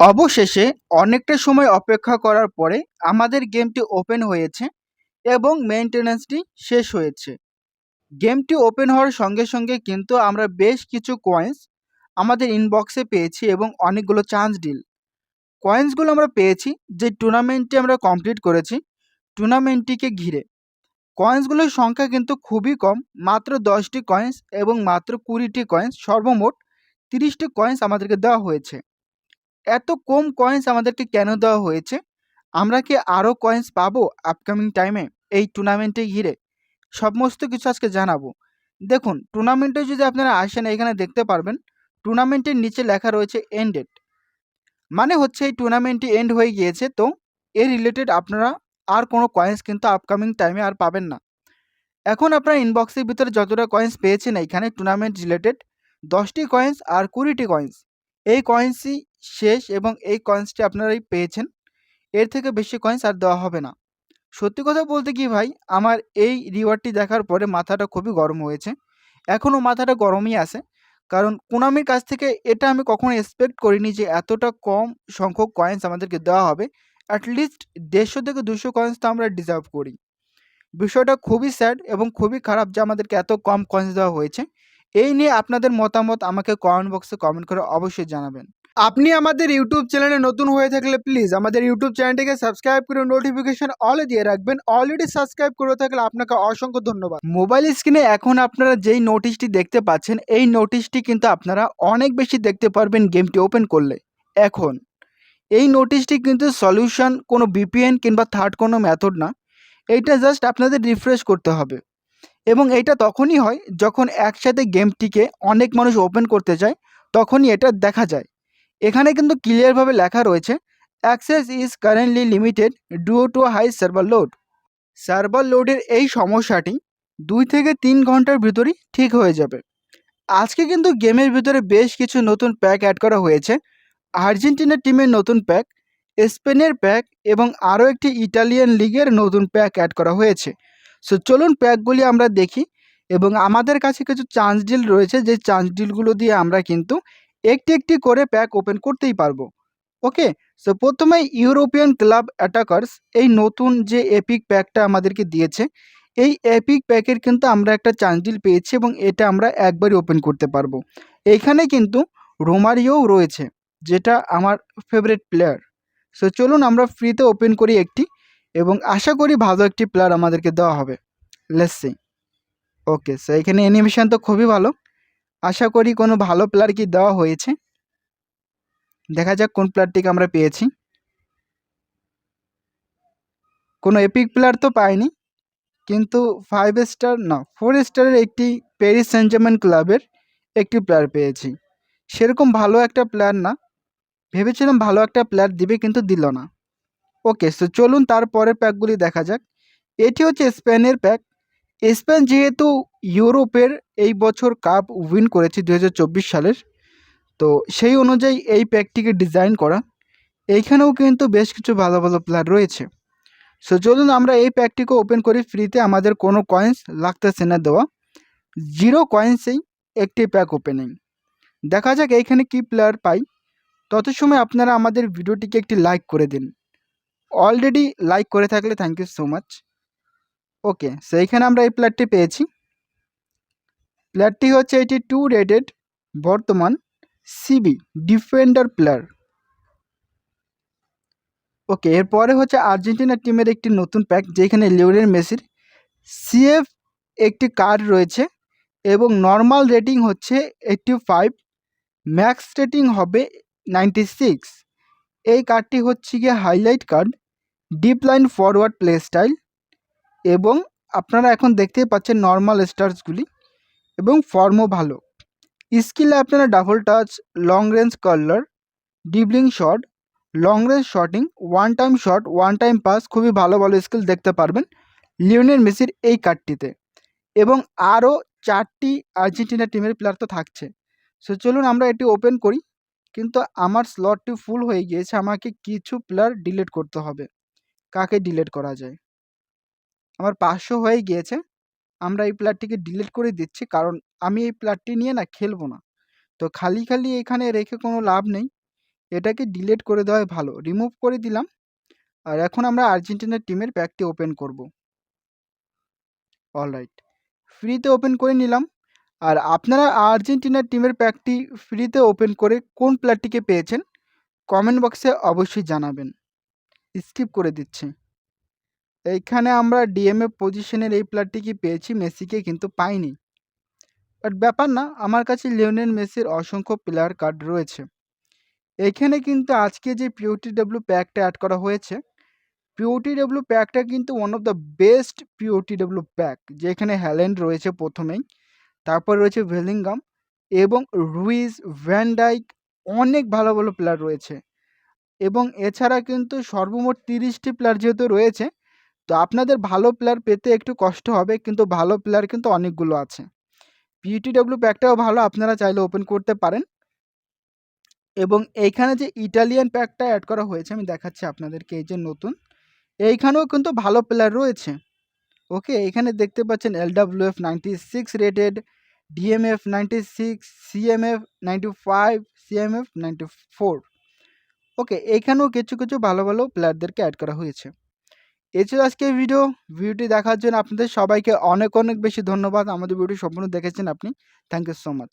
অবশেষে অনেকটা সময় অপেক্ষা করার পরে আমাদের গেমটি ওপেন হয়েছে এবং মেনটেন্যান্সটি শেষ হয়েছে। গেমটি ওপেন হওয়ার সঙ্গে সঙ্গে কিন্তু আমরা বেশ কিছু কয়েন্স আমাদের ইনবক্সে পেয়েছি এবং অনেকগুলো চান্স ডিল কয়েন্সগুলো আমরা পেয়েছি যে টুর্নামেন্টটি আমরা কমপ্লিট করেছি টুর্নামেন্টটিকে ঘিরে। কয়েন্সগুলোর সংখ্যা কিন্তু খুবই কম, মাত্র দশটি কয়েন্স এবং মাত্র কুড়িটি কয়েন্স সর্বমোট তিরিশটি কয়েন্স আমাদেরকে দেওয়া হয়েছে। এত কম কয়েন্স আমাদেরকে কেন দেওয়া হয়েছে? আমরা কি আরও কয়েন্স পাবো আপকামিং টাইমে এই টুর্নামেন্টে ঘিরে? সমস্ত কিছু আজকে জানাব। দেখুন টুর্নামেন্টে যদি আপনারা আসেন, এখানে দেখতে পারবেন টুর্নামেন্টের নিচে লেখা রয়েছে এন্ডেড মানে হচ্ছে এই টুর্নামেন্টটি এন্ড হয়ে গিয়েছে, তো এর রিলেটেড আপনারা আর কোনো কয়েন্স কিন্তু আপকামিং টাইমে আর পাবেন না। এখন আপনারা ইনবক্সের ভিতরে যতটা কয়েন্স পেয়েছেন এইখানে টুর্নামেন্ট রিলেটেড দশটি কয়েন্স আর কুড়িটি কয়েন্স এই কয়েন্সই শেষ এবং এই কয়েন্সটি আপনারাই পেয়েছেন। এর থেকে বেশি কয়েন্স আর দেওয়া হবে না। সত্যি কথা বলতে কি ভাই, আমার এই রিওয়ার্ডটি দেখার পরে মাথাটা খুবই গরম হয়েছে। এখনও মাথাটা গরমই আছে। কারণ কোনামির কাছ থেকে এটা আমি কখনো এক্সপেক্ট করিনি যে এতটা কম সংখ্যক কয়েন্স আমাদেরকে দেওয়া হবে। অ্যাটলিস্ট দেড়শো থেকে দুশো কয়েন্স তো আমরা ডিজার্ভ করি। বিষয়টা খুবই স্যাড এবং খুবই খারাপ যে আমাদেরকে এত কম কয়েন্স দেওয়া হয়েছে। এই নিয়ে আপনাদের মতামত আমাকে কমেন্ট বক্সে কমেন্ট করে অবশ্যই জানাবেন। আপনি আমাদের ইউটিউব চ্যানেলে নতুন হয়ে থাকলে প্লিজ আমাদের ইউটিউব চ্যানেলটিকে সাবস্ক্রাইব করে নোটিফিকেশন অলে দিয়ে রাখবেন। অলরেডি সাবস্ক্রাইব করে থাকলে আপনাকে অসংখ্য ধন্যবাদ। মোবাইল স্ক্রিনে এখন আপনারা যেই নোটিশটি দেখতে পাচ্ছেন, এই নোটিশটি কিন্তু আপনারা অনেক বেশি দেখতে পারবেন গেমটি ওপেন করলে। এখন, এই নোটিশটি কিন্তু সলিউশন কোনো বিপিএন কিংবা থার্ড কোনো মেথড না। এইটা জাস্ট আপনাদের রিফ্রেশ করতে হবে। এবং এইটা তখনই হয় যখন একসাথে গেমটিকে অনেক মানুষ ওপেন করতে চায়, তখনই এটা দেখা যায়। এখানে কিন্তু ক্লিয়ারভাবে লেখা রয়েছে access is currently limited due to high server load server লোডের এই সমস্যাটি দুই থেকে তিন ঘণ্টার ভিতরেই ঠিক হয়ে যাবে। আজকে কিন্তু গেমের ভিতরে বেশ কিছু নতুন প্যাক অ্যাড করা হয়েছে। আর্জেন্টিনা টিমের নতুন প্যাক স্পেনের প্যাক এবং আরও একটি ইটালিয়ান লিগের নতুন প্যাক অ্যাড করা হয়েছে। সো চলুন প্যাকগুলি আমরা দেখি এবং আমাদের কাছে কিছু চান্স ডিল রয়েছে, যে চান্স ডিলগুলো দিয়ে আমরা কিন্তু একটি একটি করে প্যাক ওপেন করতেই পারব। ওকে সো প্রথমে ইউরোপিয়ান ক্লাব অ্যাটাকার্স এই নতুন যে এপিক প্যাকটা আমাদেরকে দিয়েছে, এই এপিক প্যাকের কিন্তু আমরা একটা চান্স ডিল পেয়েছি এবং এটা আমরা একবারই ওপেন করতে পারব। এইখানে কিন্তু রোমারিও রয়েছে, যেটা আমার ফেভারিট প্লেয়ার সো চলুন আমরা ফ্রিতে ওপেন করি একটি এবং আশা করি ভালো একটি প্লেয়ার আমাদেরকে দেওয়া হবে। লেসি ওকে সো এখানে অ্যানিমেশন তো খুবই ভালো। আশা করি কোনো ভালো প্লেয়ার কি দেওয়া হয়েছে? দেখা যাক কোন প্লেয়ারটিকে আমরা পেয়েছি। কোনো এপিক প্লেয়ার তো পাইনি, কিন্তু ফাইভ স্টার না ফোর স্টারের একটি প্যারিস সেন্টারম্যান ক্লাবের একটি প্লেয়ার পেয়েছি। সেরকম ভালো একটা প্লেয়ার না, ভেবেছিলাম ভালো একটা প্লেয়ার দিবে কিন্তু দিল না। ওকে সো চলুন তারপরের প্যাকগুলি দেখা যাক। এটি হচ্ছে স্পেনের প্যাক স্পেন যেহেতু ইউরোপের এই বছর কাপ উইন করেছি দু হাজার চব্বিশ সালের। তো সেই অনুযায়ী এই প্যাকটিকে ডিজাইন করা। এইখানেও কিন্তু বেশ কিছু ভালো ভালো প্লেয়ার রয়েছে। সো চলুন আমরা এই প্যাকটিকে ওপেন করি। ফ্রিতে আমাদের কোনো কয়েন্স লাগতেছে না দেওয়া। জিরো কয়েন্সেই একটি প্যাক ওপেনিং দেখা যাক এইখানে কি প্লেয়ার পাই। তত সময় আপনারা আমাদের ভিডিওটিকে একটি লাইক করে দিন। অলরেডি লাইক করে থাকলে thank you so much okay সেইখানে আমরা এই প্লেয়ারটি পেয়েছি। প্লেয়ারটি হচ্ছে এটি টু রেটেড বর্তমান সিবি ডিফেন্ডার প্লেয়ার ওকে এরপরে হচ্ছে আর্জেন্টিনা টিমের একটি নতুন প্যাক যেখানে লিওনেল মেসির সিএফ একটি কার্ড রয়েছে এবং নর্মাল রেটিং হচ্ছে এইটটি ফাইভ ম্যাক্স রেটিং হবে নাইনটি সিক্স এই কার্ডটি হচ্ছে গিয়ে highlight card deep line forward play style এবং আপনারা এখন দেখতেই পাচ্ছেন নর্মাল স্টার্সগুলি এবং ফর্মও ভালো। স্কিলে আপনারা double touch long range curler dribbling shot long range shooting one time shot one time pass খুবই ভালো ভালো স্কিল দেখতে পারবেন লিওনেল মেসির এই কার্ডটিতে এবং আরও চারটি আর্জেন্টিনা টিমের প্লেয়ার তো থাকছে। সো চলুন আমরা এটি ওপেন করি। কিন্তু আমার স্লটটি ফুল হয়ে গিয়েছে, আমাকে কিছু প্লেয়ার ডিলিট করতে হবে। কাকে ডিলিট করা যায়? আমার পাঁচশো হয়ে গিয়েছে। আমরা এই প্লেয়ারটিকে ডিলিট করে দিচ্ছি, কারণ আমি এই প্লেয়ারটি নিয়ে না খেলব না। তো খালি খালি এখানে রেখে কোনো লাভ নেই। এটাকে ডিলিট করে দেওয়াই ভালো। রিমুভ করে দিলাম। আর এখন আমরা আর্জেন্টিনার টিমের প্যাকটি ওপেন করব। অলরাইট ফ্রিতে ওপেন করে নিলাম। আর আপনারা আর্জেন্টিনার টিমের প্যাকটি ফ্রিতে ওপেন করে কোন প্লেয়ারটিকে পেয়েছেন কমেন্ট বক্সে অবশ্যই জানাবেন। স্কিপ করে দিচ্ছি। এইখানে আমরা ডিএমএ পজিশনের এই প্লেয়ারটিকে পেয়েছি? মেসিকে কিন্তু পাইনি। বাট ব্যাপার না, আমার কাছে লিওনেল মেসির অসংখ্য প্লেয়ার কার্ড রয়েছে। এখানে কিন্তু আজকে যে পিওটিডব্লিউ প্যাকটা অ্যাড করা হয়েছে পিওটিডব্লিউ প্যাকটা কিন্তু one of the best POTW pack যেখানে হ্যালেন্ড রয়েছে প্রথমেই, তারপর রয়েছে ভেলিংগাম এবং রুইজ ভ্যানডাইক অনেক ভালো ভালো প্লেয়ার রয়েছে। এবং এছাড়া কিন্তু সর্বমোট তিরিশটি প্লেয়ার যেহেতু রয়েছে তো আপনাদের ভালো প্লেয়ার পেতে একটু কষ্ট হবে, কিন্তু ভালো প্লেয়ার কিন্তু অনেকগুলো আছে। পিটিডব্লিউ প্যাকটাও ভালো, আপনারা চাইলে ওপেন করতে পারেন। এবং এইখানে যে ইটালিয়ান প্যাকটা অ্যাড করা হয়েছে, আমি দেখাচ্ছি আপনাদেরকে, এই যে নতুন, এইখানেও কিন্তু ভালো প্লেয়ার রয়েছে। ওকে, এখানে দেখতে পাচ্ছেন LW F ninety six rated DMF ninety six CMF ninety five CMF ninety four okay, এইখানেও কিছু কিছু ভালো ভালো প্লেয়ারদেরকে অ্যাড করা হয়েছে। এছাড়া আজকে ভিডিও ভিডিওটি দেখার জন্য আপনাদের সবাইকে অনেক অনেক বেশি ধন্যবাদ। আমাদের ভিডিও সম্পূর্ণ দেখেছেন আপনি। Thank you so much